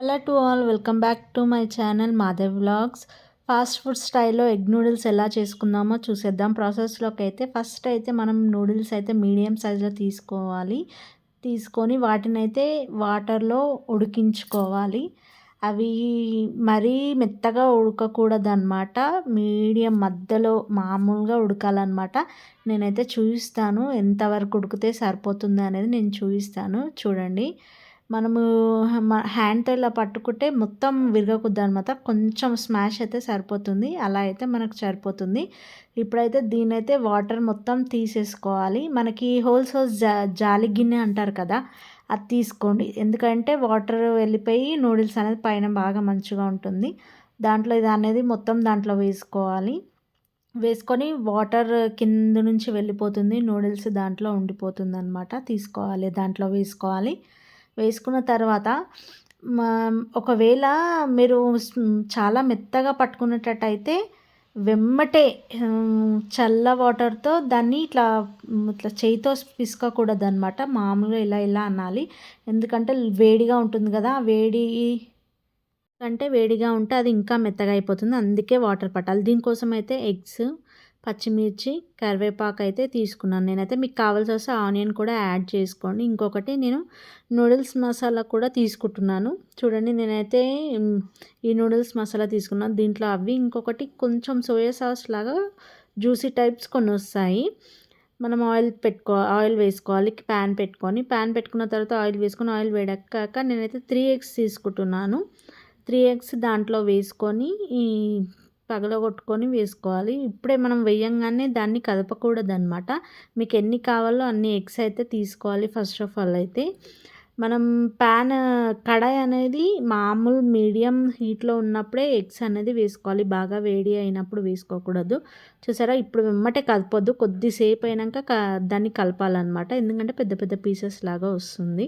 Hello to all welcome back to my channel Madhav vlogs fast food స్టైల్లో egg noodles ఎలా చేసుకుందామో చూసేద్దాం. ప్రాసెస్లోకి అయితే ఫస్ట్ అయితే మనం నూడిల్స్ అయితే మీడియం సైజులో తీసుకోవాలి. తీసుకొని వాటిని అయితే వాటర్లో ఉడికించుకోవాలి. అవి మరీ మెత్తగా ఉడకకూడదు అనమాట మీడియం మధ్యలో మామూలుగా ఉడకాలన్నమాట. నేనైతే చూపిస్తాను ఎంతవరకు ఉడికితే సరిపోతుంది అనేది నేను చూపిస్తాను చూడండి. మనము హ్యాండ్తో ఇలా పట్టుకుంటే మొత్తం విరగకుద్ది అనమాట కొంచెం స్మాష్ అయితే సరిపోతుంది. అలా అయితే మనకు సరిపోతుంది. ఇప్పుడైతే దీని అయితే వాటర్ మొత్తం తీసేసుకోవాలి. మనకి హోల్స్ హోల్స్ జా జాలి గిన్నె అంటారు కదా అది తీసుకోండి. ఎందుకంటే వాటర్ వెళ్ళిపోయి నూడిల్స్ అనేది పైన బాగా మంచిగా ఉంటుంది. దాంట్లో ఇది అనేది మొత్తం దాంట్లో వేసుకోవాలి. వేసుకొని వాటర్ కింద నుంచి వెళ్ళిపోతుంది. నూడిల్స్ దాంట్లో ఉండిపోతుంది అనమాట తీసుకోవాలి దాంట్లో వేసుకోవాలి. వేసుకున్న తర్వాత ఒకవేళ మీరు చాలా మెత్తగా పట్టుకునేటట్టయితే వెమ్మటే చల్ల వాటర్తో దాన్ని ఇట్లా ఇట్లా చేయితో పిసుకోకూడదు అనమాట మామూలుగా ఇలా ఇలా అనాలి. ఎందుకంటే వేడిగా ఉంటుంది కదా వేడి అంటే వేడిగా ఉంటే అది ఇంకా మెత్తగా అయిపోతుంది. అందుకే వాటర్ పట్టాలి. దీనికోసం అయితే ఎగ్స్ పచ్చిమిర్చి కరివేపాకు అయితే తీసుకున్నాను. నేనైతే మీకు కావాల్సి వస్తే ఆనియన్ కూడా యాడ్ చేసుకోండి. ఇంకొకటి నేను నూడిల్స్ మసాలా కూడా తీసుకుంటున్నాను. చూడండి నేనైతే ఈ నూడిల్స్ మసాలా తీసుకున్నాను. దీంట్లో అవి ఇంకొకటి కొంచెం సోయా సాస్ లాగా జ్యూసీ టైప్స్ కొన్ని వస్తాయి. మనం ఆయిల్ పెట్టుకో ఆయిల్ వేసుకోవాలి ప్యాన్ పెట్టుకొని. ప్యాన్ పెట్టుకున్న తర్వాత ఆయిల్ వేసుకొని ఆయిల్ వేడక్కాక నేనైతే త్రీ ఎగ్స్ తీసుకుంటున్నాను. త్రీ ఎగ్స్ దాంట్లో వేసుకొని ఈ పగలగొట్టుకొని వేసుకోవాలి. ఇప్పుడే మనం వేయంగానే దాన్ని కదపకూడదు అనమాట మీకు ఎన్ని కావాలో అన్ని ఎగ్స్ అయితే తీసుకోవాలి ఫస్ట్ ఆఫ్ ఆల్ అయితే. మనం ప్యాన్ కడాయి అనేది మామూలు మీడియం హీట్లో ఉన్నప్పుడే ఎగ్స్ అనేది వేసుకోవాలి. బాగా వేడి అయినప్పుడు వేసుకోకూడదు. చూసారా? ఇప్పుడు వెమ్మటే కలపొద్దు కొద్దిసేపు అయినాక దాన్ని కలపాలన్నమాట. ఎందుకంటే పెద్ద పెద్ద పీసెస్ లాగా వస్తుంది.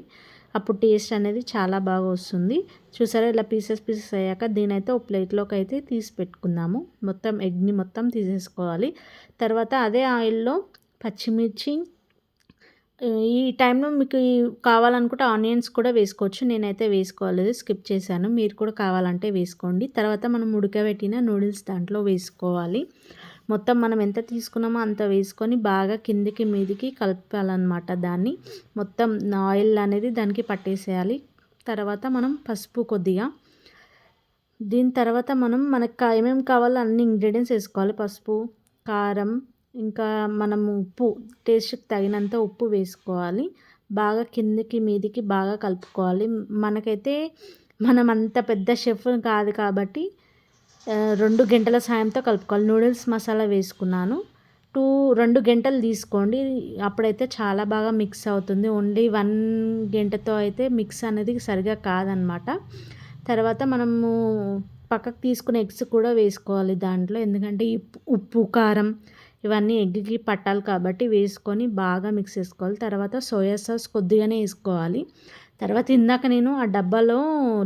అప్పుడు టేస్ట్ అనేది చాలా బాగా వస్తుంది. చూసారా? ఇలా పీసెస్ పీసెస్ అయ్యాక దీని అయితే ఒక ప్లేట్లోకి అయితే తీసి పెట్టుకుందాము. మొత్తం ఎగ్ని మొత్తం తీసేసుకోవాలి. తర్వాత అదే ఆయిల్లో పచ్చిమిర్చి ఈ టైంలో మీకు కావాలనుకుంటే ఆనియన్స్ కూడా వేసుకోవచ్చు. నేనైతే వేసుకోలేదు స్కిప్ చేశాను. మీరు కూడా కావాలంటే వేసుకోండి. తర్వాత మనం ఉడకబెట్టిన నూడిల్స్ దాంట్లో వేసుకోవాలి. మొత్తం మనం ఎంత తీసుకున్నామో అంత వేసుకొని బాగా కిందికి మీదికి కలపాలన్నమాట దాన్ని. మొత్తం ఆయిల్ అనేది దానికి పట్టేసేయాలి. తర్వాత మనం పసుపు కొద్దిగా. దీని తర్వాత మనం మనకు ఏమేమి కావాలో అన్ని ఇంగ్రీడియంట్స్ వేసుకోవాలి. పసుపు కారం ఇంకా మనం ఉప్పు టేస్ట్కి తగినంత ఉప్పు వేసుకోవాలి. బాగా కిందికి మీదికి బాగా కలుపుకోవాలి. మనకైతే మనం అంత పెద్ద షెఫ్ కాదు కాబట్టి రెండు గంటల సాయంతో కలుపుకోవాలి. నూడిల్స్ మసాలా వేసుకున్నాను. టూ రెండు గంటలు తీసుకోండి. అప్పుడైతే చాలా బాగా మిక్స్ అవుతుంది. ఓన్లీ వన్ గంటతో అయితే మిక్స్ అనేది సరిగా కాదనమాట. తర్వాత మనము పక్కకు తీసుకున్న ఎగ్స్ కూడా వేసుకోవాలి దాంట్లో. ఎందుకంటే ఉప్పు కారం ఇవన్నీ ఎగ్కి పట్టాలి కాబట్టి వేసుకొని బాగా మిక్స్ చేసుకోవాలి. తర్వాత సోయా సాస్ కొద్దిగానే వేసుకోవాలి. తర్వాత ఇందాక నేను ఆ డబ్బాలో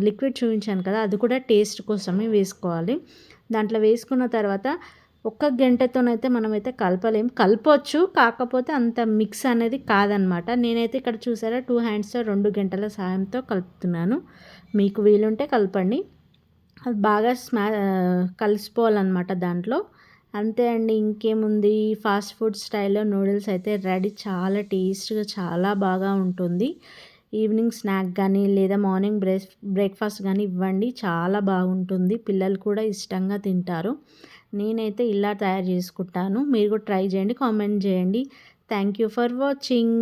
లిక్విడ్ చూపించాను కదా అది కూడా టేస్ట్ కోసమే వేసుకోవాలి. దాంట్లో వేసుకున్న తర్వాత ఒక్క గంటతోనైతే మనమైతే కలపలేం. కలపవచ్చు కాకపోతే అంత మిక్స్ అనేది కాదనమాట. నేనైతే ఇక్కడ చూసారా టూ హ్యాండ్స్తో రెండు గంటల సాయంతో కలుపుతున్నాను. మీకు వీలుంటే కలపండి. అది బాగా స్మా కలిసిపోవాలన్నమాట దాంట్లో. అంతే అండి ఇంకేముంది? ఫాస్ట్ ఫుడ్ స్టైల్లో నూడిల్స్ అయితే రెడీ. చాలా టేస్ట్గా చాలా బాగా ఉంటుంది. ఈవినింగ్ స్నాక్ కానీ లేదా మార్నింగ్ బ్రేక్ బ్రేక్ఫాస్ట్ కానీ ఇవ్వండి. చాలా బాగుంటుంది. పిల్లలు కూడా ఇష్టంగా తింటారు. నేనైతే ఇలా తయారు చేసుకుంటాను. మీరు కూడా ట్రై చేయండి కామెంట్ చేయండి. Thank you for watching.